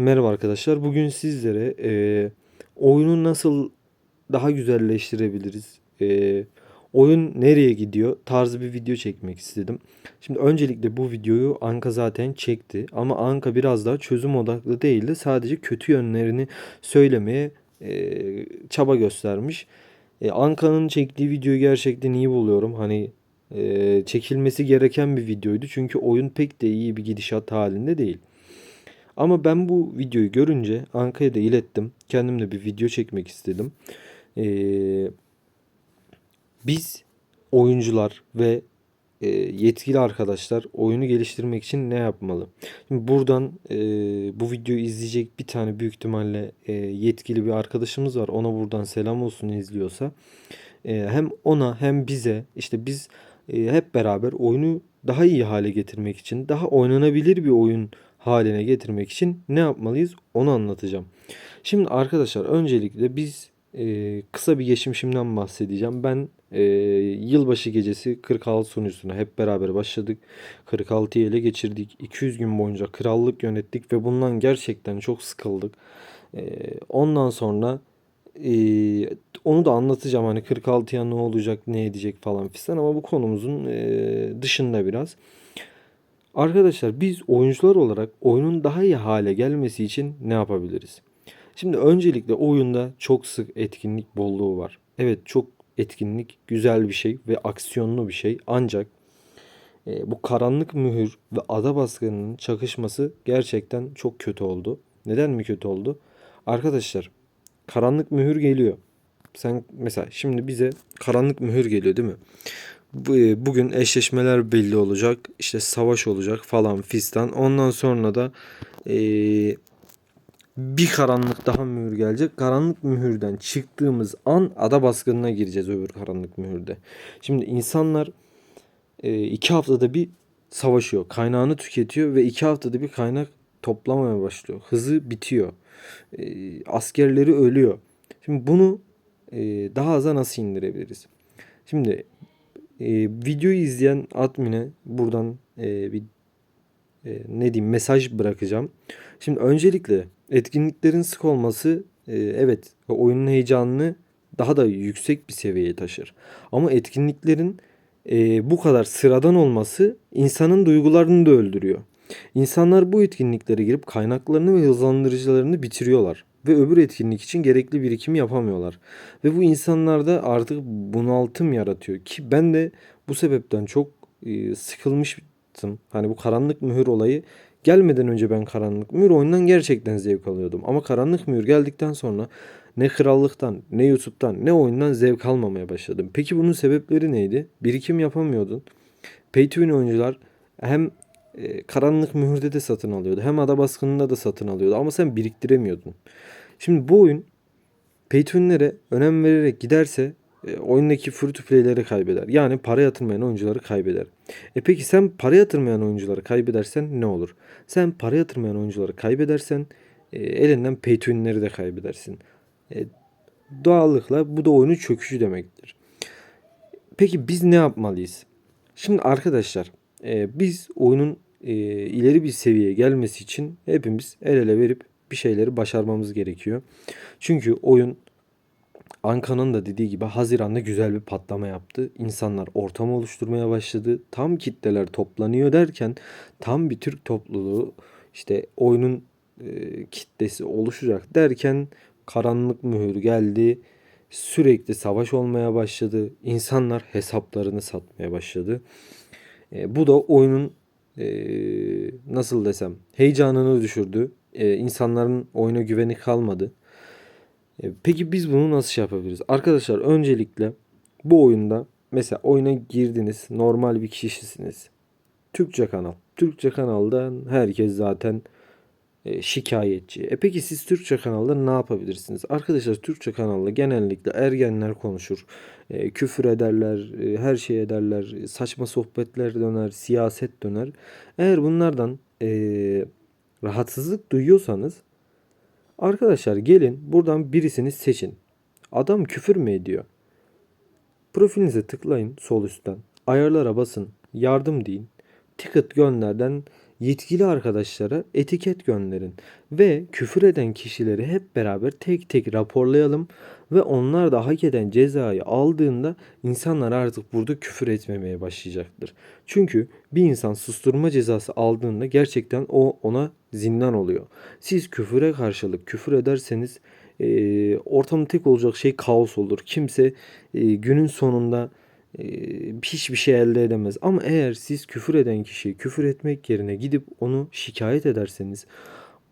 Merhaba arkadaşlar. Bugün sizlere eee, oyunu nasıl daha güzelleştirebiliriz, eee, oyun nereye gidiyor tarzı bir video çekmek istedim. Şimdi öncelikle bu videoyu Anka zaten çekti ama Anka biraz daha çözüm odaklı değildi. Sadece kötü yönlerini söylemeye eee, çaba göstermiş. E, Anka'nın çektiği videoyu gerçekten iyi buluyorum. Hani eee, çekilmesi gereken bir videoydu. Çünkü oyun pek de iyi bir gidişat halinde değil. Ama ben bu videoyu görünce Anka'ya da ilettim. Kendim de bir video çekmek istedim. Ee, biz oyuncular ve e, yetkili arkadaşlar oyunu geliştirmek için ne yapmalı? Şimdi buradan e, bu videoyu izleyecek bir tane büyük ihtimalle e, yetkili bir arkadaşımız var. Ona buradan selam olsun izliyorsa. E, hem ona hem bize işte biz e, hep beraber oyunu daha iyi hale getirmek için, daha oynanabilir bir oyun haline getirmek için ne yapmalıyız onu anlatacağım. Şimdi arkadaşlar öncelikle biz e, kısa bir geçmişimden bahsedeceğim. Ben e, yılbaşı gecesi 46 sunucusuna hep beraber başladık. 46'yı ele geçirdik. 200 gün boyunca krallık yönettik ve bundan gerçekten çok sıkıldık. E, ondan sonra e, onu da anlatacağım hani 46'ya ne olacak ne edecek falan fistan ama bu konumuzun e, dışında biraz. Arkadaşlar biz oyuncular olarak oyunun daha iyi hale gelmesi için ne yapabiliriz? Şimdi öncelikle oyunda çok sık etkinlik bolluğu var. Evet çok etkinlik güzel bir şey ve aksiyonlu bir şey. Ancak e, bu karanlık mühür ve ada baskınının çakışması gerçekten çok kötü oldu. Neden mi kötü oldu? Arkadaşlar karanlık mühür geliyor. Sen mesela şimdi bize karanlık mühür geliyor değil mi? E, Bugün eşleşmeler belli olacak. İşte savaş olacak falan fistan. Ondan sonra da e, bir karanlık daha mühür gelecek. Karanlık mühürden çıktığımız an ada baskınına gireceğiz öbür karanlık mühürde. Şimdi insanlar e, iki haftada bir savaşıyor. Kaynağını tüketiyor ve iki haftada bir kaynak toplamaya başlıyor. Hızı bitiyor. E, askerleri ölüyor. Şimdi bunu e, daha aza nasıl indirebiliriz? Şimdi e, videoyu izleyen admin'e buradan e, bir e, ne diyeyim mesaj bırakacağım. Şimdi öncelikle etkinliklerin sık olması e, evet oyunun heyecanını daha da yüksek bir seviyeye taşır. Ama etkinliklerin e, bu kadar sıradan olması insanın duygularını da öldürüyor. İnsanlar bu etkinliklere girip kaynaklarını ve hızlandırıcılarını bitiriyorlar ve öbür etkinlik için gerekli birikimi yapamıyorlar. Ve bu insanlarda artık bunaltım yaratıyor ki ben de bu sebepten çok e, sıkılmıştım. Hani bu karanlık mühür olayı gelmeden önce ben karanlık mühür oyundan gerçekten zevk alıyordum. Ama karanlık mühür geldikten sonra ne krallıktan, ne YouTube'dan, ne oyundan zevk almamaya başladım. Peki bunun sebepleri neydi? Birikim yapamıyordun. Pay to win oyuncular hem e, karanlık mühürde de satın alıyordu. Hem ada baskınında da satın alıyordu. Ama sen biriktiremiyordun. Şimdi bu oyun pay önem vererek giderse e, oyundaki free to play'leri kaybeder. Yani para yatırmayan oyuncuları kaybeder. E peki sen para yatırmayan oyuncuları kaybedersen ne olur? Sen para yatırmayan oyuncuları kaybedersen e, elinden pay to de kaybedersin. E, doğallıkla bu da oyunun çöküşü demektir. Peki biz ne yapmalıyız? Şimdi arkadaşlar e, biz oyunun e, ileri bir seviyeye gelmesi için hepimiz el ele verip bir şeyleri başarmamız gerekiyor. Çünkü oyun Anka'nın da dediği gibi Haziran'da güzel bir patlama yaptı. İnsanlar ortam oluşturmaya başladı. Tam kitleler toplanıyor derken tam bir Türk topluluğu işte oyunun e, kitlesi oluşacak derken karanlık mühür geldi. Sürekli savaş olmaya başladı. İnsanlar hesaplarını satmaya başladı. E, bu da oyunun e, nasıl desem heyecanını düşürdü. E, insanların oyuna güveni kalmadı. E, Peki biz bunu nasıl şey yapabiliriz? Arkadaşlar öncelikle bu oyunda mesela oyuna girdiniz normal bir kişisiniz. Türkçe kanal. Türkçe kanaldan herkes zaten şikayetçi. E peki siz Türkçe kanalda ne yapabilirsiniz? Arkadaşlar Türkçe kanalda genellikle ergenler konuşur. E, küfür ederler, e, her şey ederler. Saçma sohbetler döner, siyaset döner. Eğer bunlardan e, rahatsızlık duyuyorsanız Arkadaşlar gelin buradan birisini seçin. Adam küfür mü ediyor? Profilinize tıklayın sol üstten. Ayarlara basın. Yardım deyin. Ticket gönderden yetkili arkadaşlara etiket gönderin ve küfür eden kişileri hep beraber tek tek raporlayalım ve onlar da hak eden cezayı aldığında insanlar artık burada küfür etmemeye başlayacaktır. Çünkü bir insan susturma cezası aldığında gerçekten o ona zindan oluyor. Siz küfüre karşılık küfür ederseniz e, ortamın tek olacak şey kaos olur. Kimse e, günün sonunda hiçbir şey elde edemez. Ama eğer siz küfür eden kişiyi küfür etmek yerine gidip onu şikayet ederseniz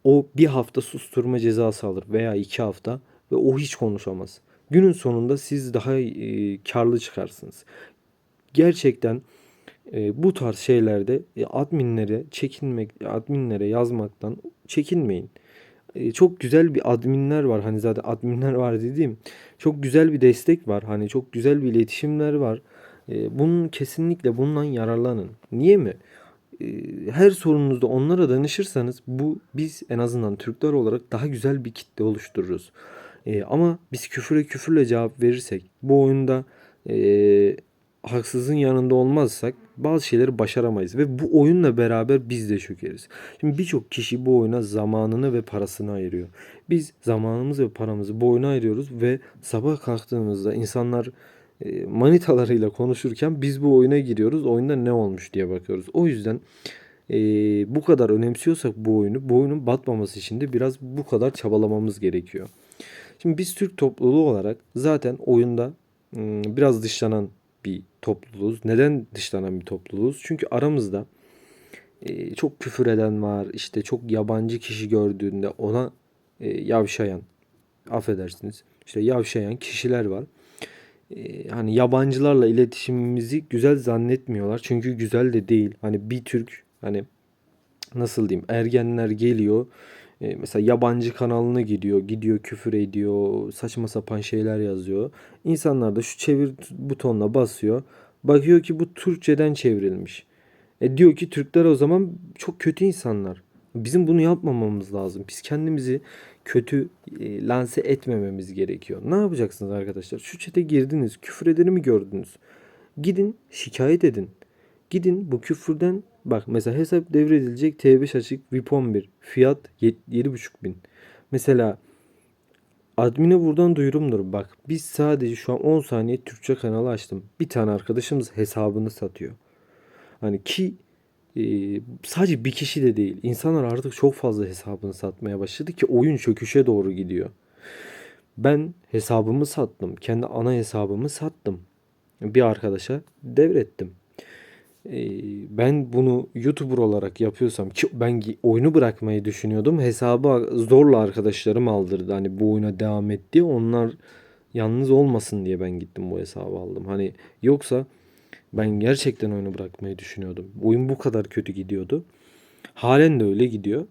o bir hafta susturma cezası alır veya iki hafta ve o hiç konuşamaz. Günün sonunda siz daha e, karlı çıkarsınız. Gerçekten e, bu tarz şeylerde e, adminlere çekinmek, adminlere yazmaktan çekinmeyin. E, çok güzel bir adminler var. Hani zaten adminler var dediğim. Çok güzel bir destek var. Hani çok güzel bir iletişimler var. E, bunun kesinlikle bundan yararlanın. Niye mi? E, her sorununuzda onlara danışırsanız bu biz en azından Türkler olarak daha güzel bir kitle oluştururuz. Ama biz küfüre küfürle cevap verirsek bu oyunda haksızın yanında olmazsak bazı şeyleri başaramayız ve bu oyunla beraber biz de çökeriz. Şimdi birçok kişi bu oyuna zamanını ve parasını ayırıyor. Biz zamanımızı ve paramızı bu oyuna ayırıyoruz ve sabah kalktığımızda insanlar e, manitalarıyla konuşurken biz bu oyuna giriyoruz. Oyunda ne olmuş diye bakıyoruz. O yüzden e, bu kadar önemsiyorsak bu oyunu, bu oyunun batmaması için de biraz bu kadar çabalamamız gerekiyor. Şimdi biz Türk topluluğu olarak zaten oyunda ım, biraz dışlanan topluluğuz. Neden dışlanan bir topluluğuz? Çünkü aramızda e, çok küfür eden var. İşte çok yabancı kişi gördüğünde ona e, yavşayan, affedersiniz, işte yavşayan kişiler var. E, hani yabancılarla iletişimimizi güzel zannetmiyorlar. Çünkü güzel de değil. Hani bir Türk hani nasıl diyeyim ergenler geliyor. E, mesela yabancı kanalına gidiyor. Gidiyor küfür ediyor. Saçma sapan şeyler yazıyor. İnsanlar da şu çevir butonuna basıyor. Bakıyor ki bu Türkçeden çevrilmiş. E diyor ki Türkler o zaman çok kötü insanlar. Bizim bunu yapmamamız lazım. Biz kendimizi kötü e, lanse etmememiz gerekiyor. Ne yapacaksınız arkadaşlar? Şu çete girdiniz. Küfür edeni mi gördünüz? Gidin şikayet edin. Gidin bu küfürden bak mesela hesap devredilecek T5 açık VIP 11 fiyat 7,5 bin. Mesela admine buradan duyurumdur. Bak biz sadece şu an 10 saniye Türkçe kanalı açtım. Bir tane arkadaşımız hesabını satıyor. Hani ki e, sadece bir kişi de değil. İnsanlar artık çok fazla hesabını satmaya başladı ki oyun çöküşe doğru gidiyor. Ben hesabımı sattım. Kendi ana hesabımı sattım. Bir arkadaşa devrettim. E, ben bunu YouTuber olarak yapıyorsam ki ben oyunu bırakmayı düşünüyordum. Hesabı zorla arkadaşlarım aldırdı. Hani bu oyuna devam etti. Onlar yalnız olmasın diye ben gittim bu hesabı aldım. Hani yoksa ben gerçekten oyunu bırakmayı düşünüyordum. Oyun bu kadar kötü gidiyordu. Halen de öyle gidiyor.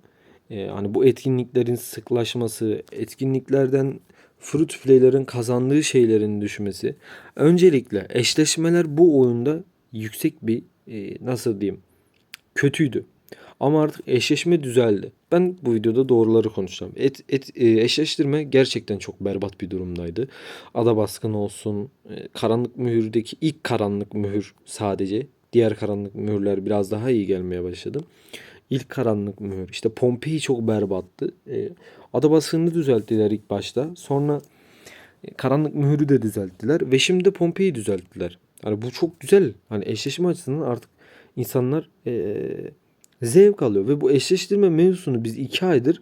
Ee, hani bu etkinliklerin sıklaşması, etkinliklerden fruit play'lerin kazandığı şeylerin düşmesi. Öncelikle eşleşmeler bu oyunda yüksek bir nasıl diyeyim kötüydü. Ama artık eşleşme düzeldi. Ben bu videoda doğruları konuşacağım. Et, et, e, eşleştirme gerçekten çok berbat bir durumdaydı. Ada baskını olsun, e, karanlık mühürdeki ilk karanlık mühür sadece. Diğer karanlık mühürler biraz daha iyi gelmeye başladı. İlk karanlık mühür. İşte Pompei çok berbattı. E, ada baskını düzelttiler ilk başta. Sonra karanlık mühürü de düzelttiler. Ve şimdi Pompei'yi düzelttiler. Hani bu çok güzel. Hani eşleşme açısından artık insanlar eee zevk alıyor. Ve bu eşleştirme mevzusunu biz iki aydır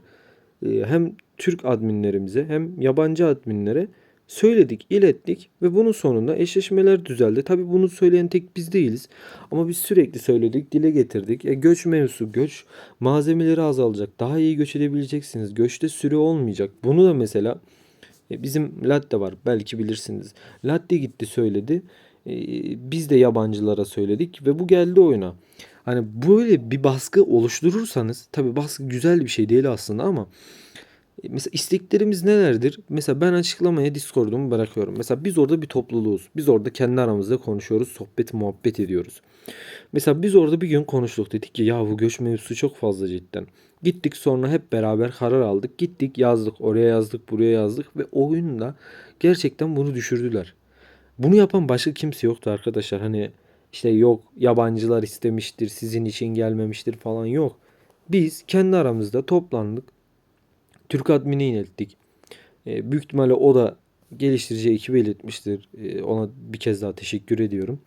e, hem Türk adminlerimize hem yabancı adminlere söyledik, ilettik ve bunun sonunda eşleşmeler düzeldi. Tabi bunu söyleyen tek biz değiliz. Ama biz sürekli söyledik, dile getirdik. E, göç mevzusu, göç malzemeleri azalacak. Daha iyi göç edebileceksiniz. Göçte süre olmayacak. Bunu da mesela e, bizim Latte var. Belki bilirsiniz. Latte gitti söyledi. E, biz de yabancılara söyledik ve bu geldi oyuna. Hani böyle bir baskı oluşturursanız tabi baskı güzel bir şey değil aslında ama e, mesela isteklerimiz nelerdir? Mesela ben açıklamaya Discord'umu bırakıyorum. Mesela biz orada bir topluluğuz. Biz orada kendi aramızda konuşuyoruz, sohbet muhabbet ediyoruz. Mesela biz orada bir gün konuştuk dedik ki ya bu göç mevzusu çok fazla cidden. Gittik sonra hep beraber karar aldık. Gittik yazdık oraya yazdık buraya yazdık ve oyunda gerçekten bunu düşürdüler. Bunu yapan başka kimse yoktu arkadaşlar. Hani işte yok yabancılar istemiştir, sizin için gelmemiştir falan yok. Biz kendi aramızda toplandık. Türk admini ilettik. E, büyük ihtimalle o da geliştirici ekibe iletmiştir. E, ona bir kez daha teşekkür ediyorum.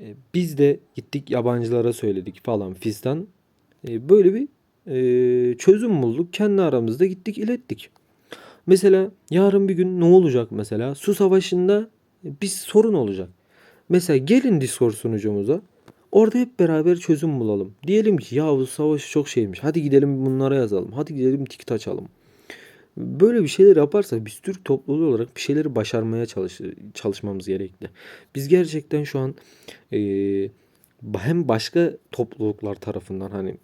E, biz de gittik yabancılara söyledik falan fistan. E, böyle bir e, çözüm bulduk. Kendi aramızda gittik ilettik. Mesela yarın bir gün ne olacak mesela? Su savaşında bir sorun olacak. Mesela gelin Discord sunucumuza. Orada hep beraber çözüm bulalım. Diyelim ki ya bu savaş çok şeymiş. Hadi gidelim bunlara yazalım. Hadi gidelim tikit açalım. Böyle bir şeyler yaparsak biz Türk topluluğu olarak bir şeyleri başarmaya çalış çalışmamız gerekli. Biz gerçekten şu an eee, hem başka topluluklar tarafından hani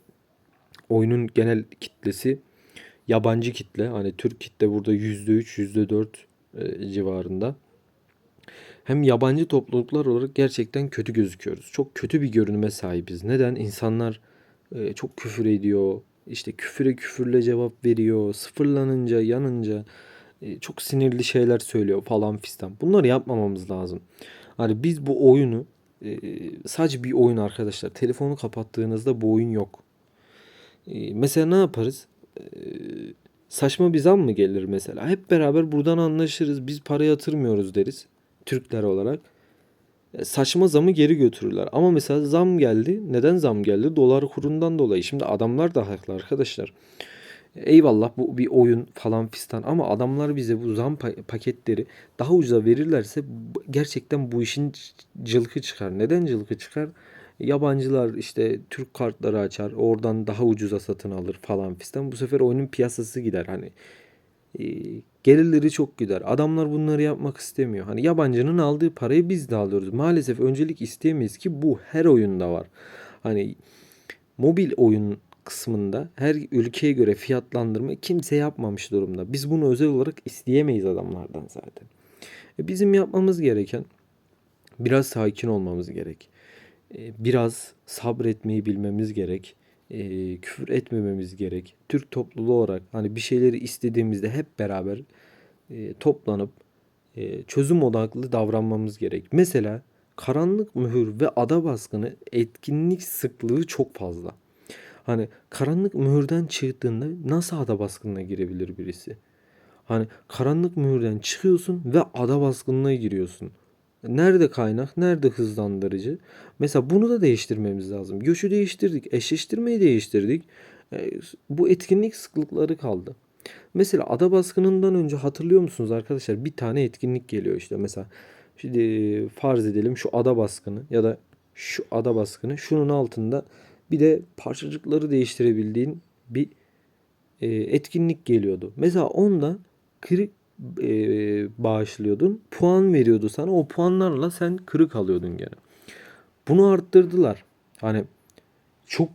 oyunun genel kitlesi yabancı kitle. Hani Türk kitle burada %3, %4 e, civarında. Hem yabancı topluluklar olarak gerçekten kötü gözüküyoruz. Çok kötü bir görünüme sahibiz. Neden? İnsanlar e, çok küfür ediyor. İşte küfüre küfürle cevap veriyor. Sıfırlanınca, yanınca e, çok sinirli şeyler söylüyor falan fistan. Bunları yapmamamız lazım. Hani biz bu oyunu e, sadece bir oyun arkadaşlar. Telefonu kapattığınızda bu oyun yok. E, mesela ne yaparız? E, saçma bir zam mı gelir mesela? Hep beraber buradan anlaşırız. Biz para yatırmıyoruz deriz. Türkler olarak. E, saçma zamı geri götürürler. Ama mesela zam geldi. Neden zam geldi? Dolar kurundan dolayı. Şimdi adamlar da haklı arkadaşlar. Eyvallah bu bir oyun falan fistan ama adamlar bize bu zam pa- paketleri daha ucuza verirlerse gerçekten bu işin cılkı çıkar. Neden cılkı çıkar? Yabancılar işte Türk kartları açar, oradan daha ucuza satın alır falan fistan. Bu sefer oyunun piyasası gider hani. Gelirleri çok gider. Adamlar bunları yapmak istemiyor. Hani yabancının aldığı parayı biz de alıyoruz. Maalesef öncelik isteyemeyiz ki bu her oyunda var. Hani mobil oyun kısmında her ülkeye göre fiyatlandırma kimse yapmamış durumda. Biz bunu özel olarak isteyemeyiz adamlardan zaten. E, bizim yapmamız gereken biraz sakin olmamız gerek. E, biraz sabretmeyi bilmemiz gerek. E, küfür etmememiz gerek. Türk topluluğu olarak hani bir şeyleri istediğimizde hep beraber e, toplanıp e, çözüm odaklı davranmamız gerek. Mesela karanlık mühür ve ada baskını etkinlik sıklığı çok fazla. Hani karanlık mühürden çıktığında nasıl ada baskınına girebilir birisi? Hani karanlık mühürden çıkıyorsun ve ada baskınına giriyorsun. Nerede kaynak, nerede hızlandırıcı? Mesela bunu da değiştirmemiz lazım. Göçü değiştirdik, eşleştirmeyi değiştirdik. E, bu etkinlik sıklıkları kaldı. Mesela ada baskınından önce hatırlıyor musunuz arkadaşlar? Bir tane etkinlik geliyor işte. Mesela şimdi e, farz edelim şu ada baskını ya da şu ada baskını şunun altında bir de parçacıkları değiştirebildiğin bir e, etkinlik geliyordu. Mesela onda kırık e, bağışlıyordun. Puan veriyordu sana. O puanlarla sen kırık alıyordun gene. Bunu arttırdılar. Hani çok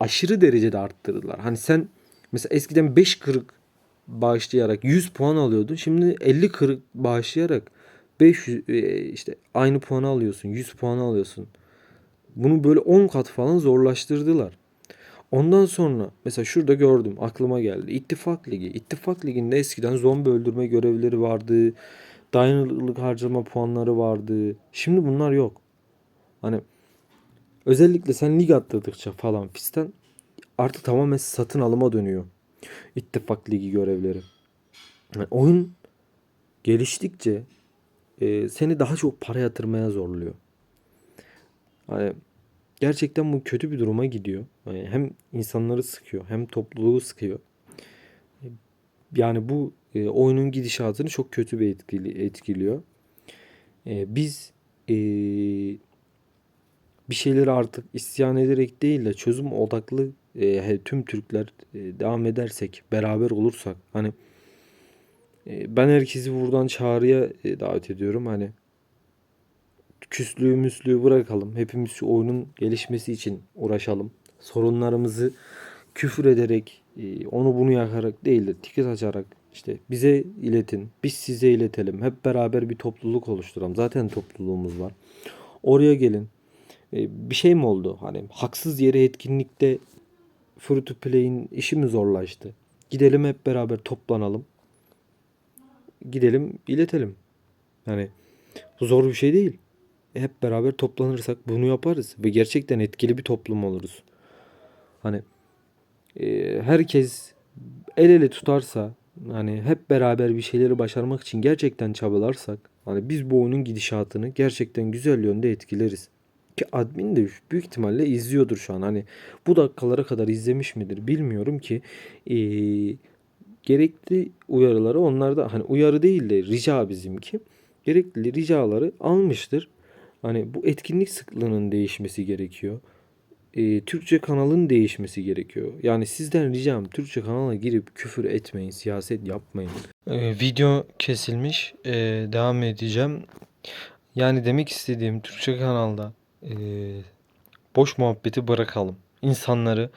aşırı derecede arttırdılar. Hani sen mesela eskiden 5 kırık bağışlayarak 100 puan alıyordun. Şimdi 50 kırık bağışlayarak 500 e, işte aynı puanı alıyorsun. 100 puanı alıyorsun. Bunu böyle 10 kat falan zorlaştırdılar. Ondan sonra mesela şurada gördüm aklıma geldi. İttifak Ligi. İttifak Ligi'nde eskiden zombi öldürme görevleri vardı. Dayanıklılık harcama puanları vardı. Şimdi bunlar yok. Hani özellikle sen lig atladıkça falan fistan artık tamamen satın alıma dönüyor. İttifak Ligi görevleri. Yani oyun geliştikçe e, seni daha çok para yatırmaya zorluyor. Hani gerçekten bu kötü bir duruma gidiyor. Yani hem insanları sıkıyor hem topluluğu sıkıyor. Yani bu e, oyunun gidişatını çok kötü bir etkili, etkiliyor. E, biz e, bir şeyleri artık isyan ederek değil de çözüm odaklı e, tüm Türkler e, devam edersek, beraber olursak hani e, ben herkesi buradan çağrıya e, davet ediyorum. Hani küslüğü müslüğü bırakalım. Hepimiz şu oyunun gelişmesi için uğraşalım. Sorunlarımızı küfür ederek, e, onu bunu yakarak değil de tiket açarak işte bize iletin. Biz size iletelim. Hep beraber bir topluluk oluşturalım. Zaten topluluğumuz var. Oraya gelin. E, bir şey mi oldu? Hani haksız yere etkinlikte Free to Play'in işi mi zorlaştı? Gidelim hep beraber toplanalım. Gidelim iletelim. Yani zor bir şey değil. Hep beraber toplanırsak bunu yaparız ve gerçekten etkili bir toplum oluruz. Hani e, herkes el ele tutarsa hani hep beraber bir şeyleri başarmak için gerçekten çabalarsak hani biz bu oyunun gidişatını gerçekten güzel yönde etkileriz. Ki admin de büyük ihtimalle izliyordur şu an. Hani bu dakikalara kadar izlemiş midir bilmiyorum ki. E, gerekli uyarıları onlar da hani uyarı değil de rica bizimki. Gerekli ricaları almıştır. Hani bu etkinlik sıklığının değişmesi gerekiyor. Ee, Türkçe kanalın değişmesi gerekiyor. Yani sizden ricam Türkçe kanala girip küfür etmeyin, siyaset yapmayın. Ee, video kesilmiş. Ee, devam edeceğim. Yani demek istediğim Türkçe kanalda ee, boş muhabbeti bırakalım. İnsanları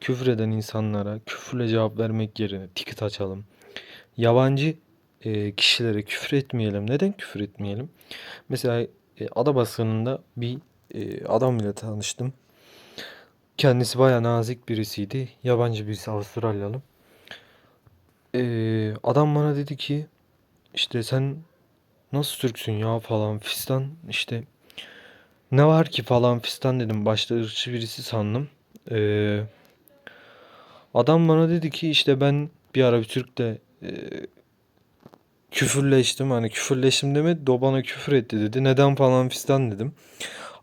küfür eden insanlara küfürle cevap vermek yerine ticket açalım. Yabancı e, kişilere küfür etmeyelim. Neden küfür etmeyelim? Mesela e, ada bir e, adam ile tanıştım. Kendisi baya nazik birisiydi. Yabancı birisi Avustralyalı. E, adam bana dedi ki işte sen nasıl Türksün ya falan fistan işte ne var ki falan fistan dedim. Başta ırkçı birisi sandım. E, adam bana dedi ki işte ben bir ara bir Türk'le e, küfürleştim. Hani küfürleştim demedi. O bana küfür etti dedi. Neden falan fistan dedim.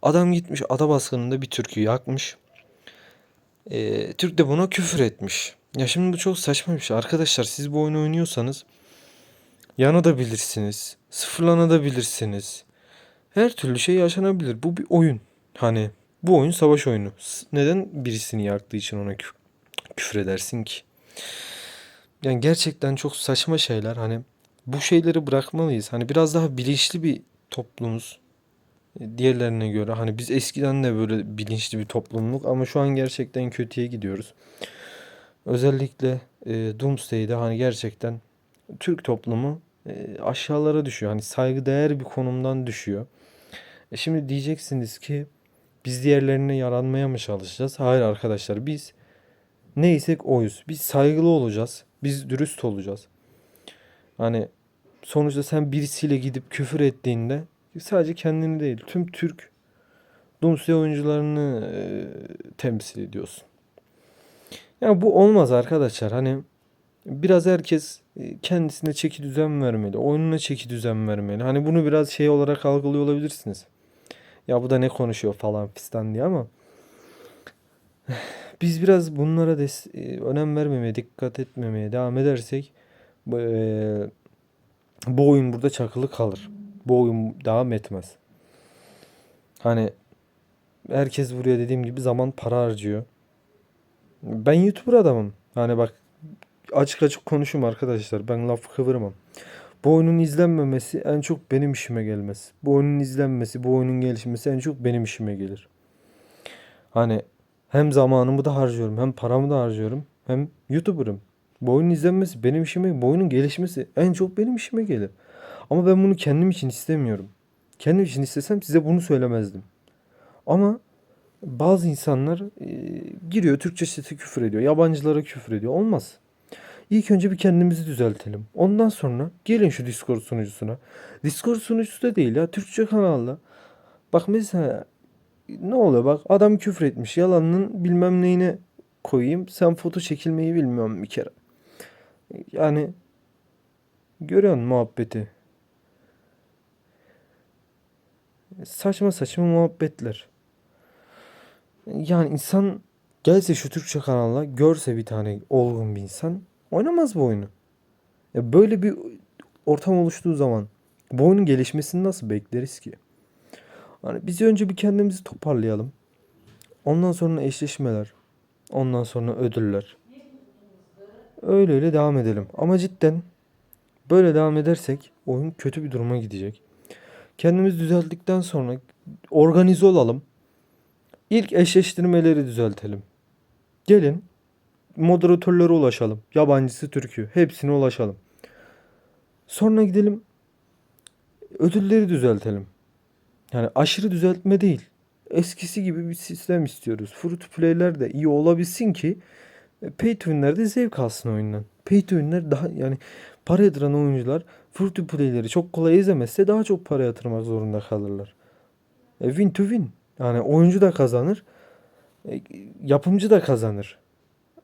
Adam gitmiş ada baskınında bir türkü yakmış. Ee, Türk de buna küfür etmiş. Ya şimdi bu çok saçma bir şey. Arkadaşlar siz bu oyunu oynuyorsanız yanabilirsiniz. Sıfırlanabilirsiniz. Her türlü şey yaşanabilir. Bu bir oyun. Hani bu oyun savaş oyunu. Neden birisini yaktığı için ona kü- küfür edersin ki? Yani gerçekten çok saçma şeyler. Hani bu şeyleri bırakmalıyız. Hani biraz daha bilinçli bir toplumuz. e, Diğerlerine göre. Hani biz eskiden de böyle bilinçli bir toplumluk ama şu an gerçekten kötüye gidiyoruz. Özellikle e, Doomsday'de hani gerçekten Türk toplumu e, aşağılara düşüyor. Hani saygıdeğer bir konumdan düşüyor. E şimdi diyeceksiniz ki biz diğerlerine yaranmaya mı çalışacağız? Hayır arkadaşlar biz neysek oyuz. Biz saygılı olacağız. Biz dürüst olacağız. Hani sonuçta sen birisiyle gidip küfür ettiğinde sadece kendini değil tüm Türk Doomsday oyuncularını e, temsil ediyorsun. Yani bu olmaz arkadaşlar. Hani biraz herkes kendisine çeki düzen vermeli. Oyununa çeki düzen vermeli. Hani bunu biraz şey olarak algılıyor olabilirsiniz. Ya bu da ne konuşuyor falan fistan diye ama biz biraz bunlara des- önem vermemeye, dikkat etmemeye devam edersek bu, e, bu oyun burada çakılı kalır. Bu oyun devam etmez. Hani herkes buraya dediğim gibi zaman para harcıyor. Ben YouTuber adamım. Hani bak açık açık konuşum arkadaşlar. Ben laf kıvırmam. Bu oyunun izlenmemesi en çok benim işime gelmez. Bu oyunun izlenmesi, bu oyunun gelişmesi en çok benim işime gelir. Hani hem zamanımı da harcıyorum, hem paramı da harcıyorum, hem YouTuber'ım. Bu izlenmesi benim işime, bu gelişmesi en çok benim işime gelir. Ama ben bunu kendim için istemiyorum. Kendim için istesem size bunu söylemezdim. Ama bazı insanlar e, giriyor Türkçe site küfür ediyor. Yabancılara küfür ediyor. Olmaz. İlk önce bir kendimizi düzeltelim. Ondan sonra gelin şu Discord sunucusuna. Discord sunucusu da değil ya. Türkçe kanalda. Bak mesela ne oluyor bak adam küfür etmiş. Yalanın bilmem neyine koyayım. Sen foto çekilmeyi bilmiyorum bir kere. Yani görüyorsun muhabbeti. Saçma saçma muhabbetler. Yani insan gelse şu Türkçe kanalına görse bir tane olgun bir insan oynamaz bu oyunu. Ya böyle bir ortam oluştuğu zaman bu oyunun gelişmesini nasıl bekleriz ki? Hani biz önce bir kendimizi toparlayalım. Ondan sonra eşleşmeler. Ondan sonra ödüller. Öyle öyle devam edelim. Ama cidden böyle devam edersek oyun kötü bir duruma gidecek. Kendimizi düzelttikten sonra organize olalım. İlk eşleştirmeleri düzeltelim. Gelin moderatörlere ulaşalım. Yabancısı Türk'ü. Hepsine ulaşalım. Sonra gidelim ödülleri düzeltelim. Yani aşırı düzeltme değil. Eskisi gibi bir sistem istiyoruz. Free to play'ler de iyi olabilsin ki pay to win'ler de zevk alsın oyundan. Pay to win'ler daha yani para yatıran oyuncular free to play'leri çok kolay izlemezse daha çok para yatırmak zorunda kalırlar. E, win to win. Yani oyuncu da kazanır. e, yapımcı da kazanır.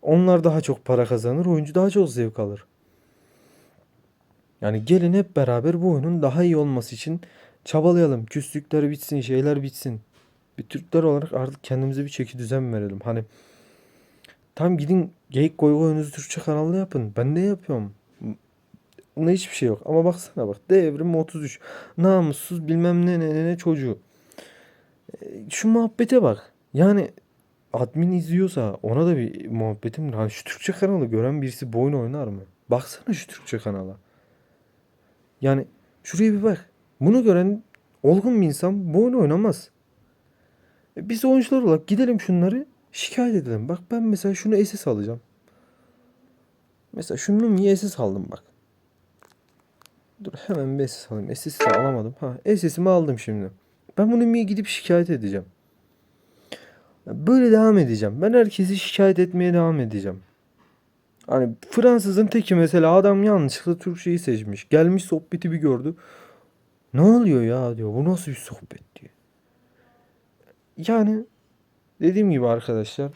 onlar daha çok para kazanır, oyuncu daha çok zevk alır. Yani gelin hep beraber bu oyunun daha iyi olması için çabalayalım. Küslükler bitsin, şeyler bitsin. Bir Türkler olarak artık kendimize bir çeki düzen verelim. Hani tam gidin geyik koy oyununuzu Türkçe kanalda yapın. Ben de yapıyorum. Bunda hiçbir şey yok. Ama baksana bak. Devrim 33. Namussuz bilmem ne ne ne, ne çocuğu. E, Şu muhabbete bak. Yani admin izliyorsa ona da bir muhabbetim. Hani şu Türkçe kanalı gören birisi bu oyunu oynar mı? Baksana şu Türkçe kanala. Yani şuraya bir bak. Bunu gören olgun bir insan bu oyunu oynamaz. E, Biz oyuncular olarak gidelim şunları şikayet edelim. Bak ben mesela şunu SS alacağım. Mesela şunu niye SS aldım bak. Dur hemen bir SS alayım. SS'i alamadım. Ha SS'imi aldım şimdi. Ben bunu niye gidip şikayet edeceğim. Böyle devam edeceğim. Ben herkesi şikayet etmeye devam edeceğim. Hani Fransızın teki mesela adam yanlışlıkla Türkçeyi seçmiş. Gelmiş sohbeti bir gördü. Ne oluyor ya diyor. Bu nasıl bir sohbet diyor. Yani dediğim gibi arkadaşlar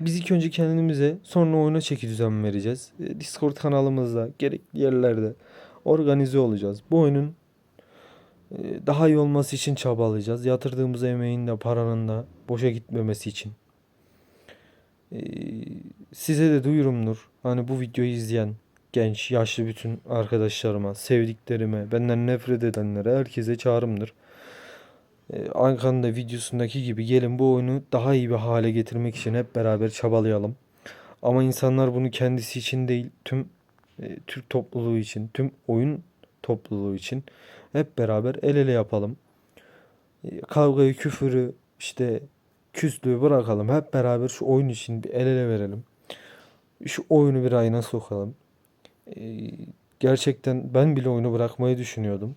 biz ilk önce kendimize sonra oyuna çeki düzen vereceğiz. E, Discord kanalımızda gerekli yerlerde organize olacağız. Bu oyunun e, daha iyi olması için çabalayacağız. Yatırdığımız emeğin de paranın da boşa gitmemesi için. E, Size de duyurumdur. Hani bu videoyu izleyen genç, yaşlı bütün arkadaşlarıma, sevdiklerime, benden nefret edenlere herkese çağrımdır. Ee, Ankara'nın da videosundaki gibi gelin bu oyunu daha iyi bir hale getirmek için hep beraber çabalayalım. Ama insanlar bunu kendisi için değil, tüm e, Türk topluluğu için, tüm oyun topluluğu için hep beraber el ele yapalım. E, Kavgayı, küfürü, işte küslüğü bırakalım. Hep beraber şu oyun için bir el ele verelim. Şu oyunu bir rayına sokalım. E, Gerçekten ben bile oyunu bırakmayı düşünüyordum.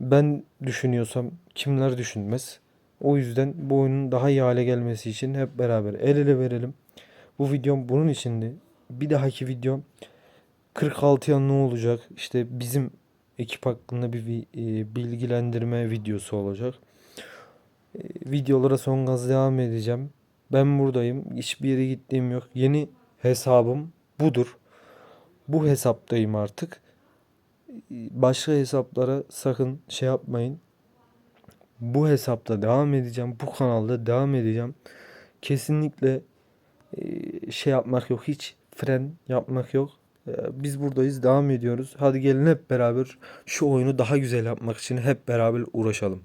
Ben düşünüyorsam kimler düşünmez. O yüzden bu oyunun daha iyi hale gelmesi için hep beraber el ele verelim. Bu videom bunun içindi. Bir dahaki videom 46'ya ne olacak? İşte bizim ekip hakkında bir e, bilgilendirme videosu olacak. E, Videolara son gaz devam edeceğim. Ben buradayım. Hiçbir yere gittiğim yok. Yeni hesabım budur. Bu hesaptayım artık. Başka hesaplara sakın şey yapmayın. Bu hesapta devam edeceğim. Bu kanalda devam edeceğim. Kesinlikle e, şey yapmak yok. Hiç fren yapmak yok. E, Biz buradayız. Devam ediyoruz. Hadi gelin hep beraber şu oyunu daha güzel yapmak için hep beraber uğraşalım.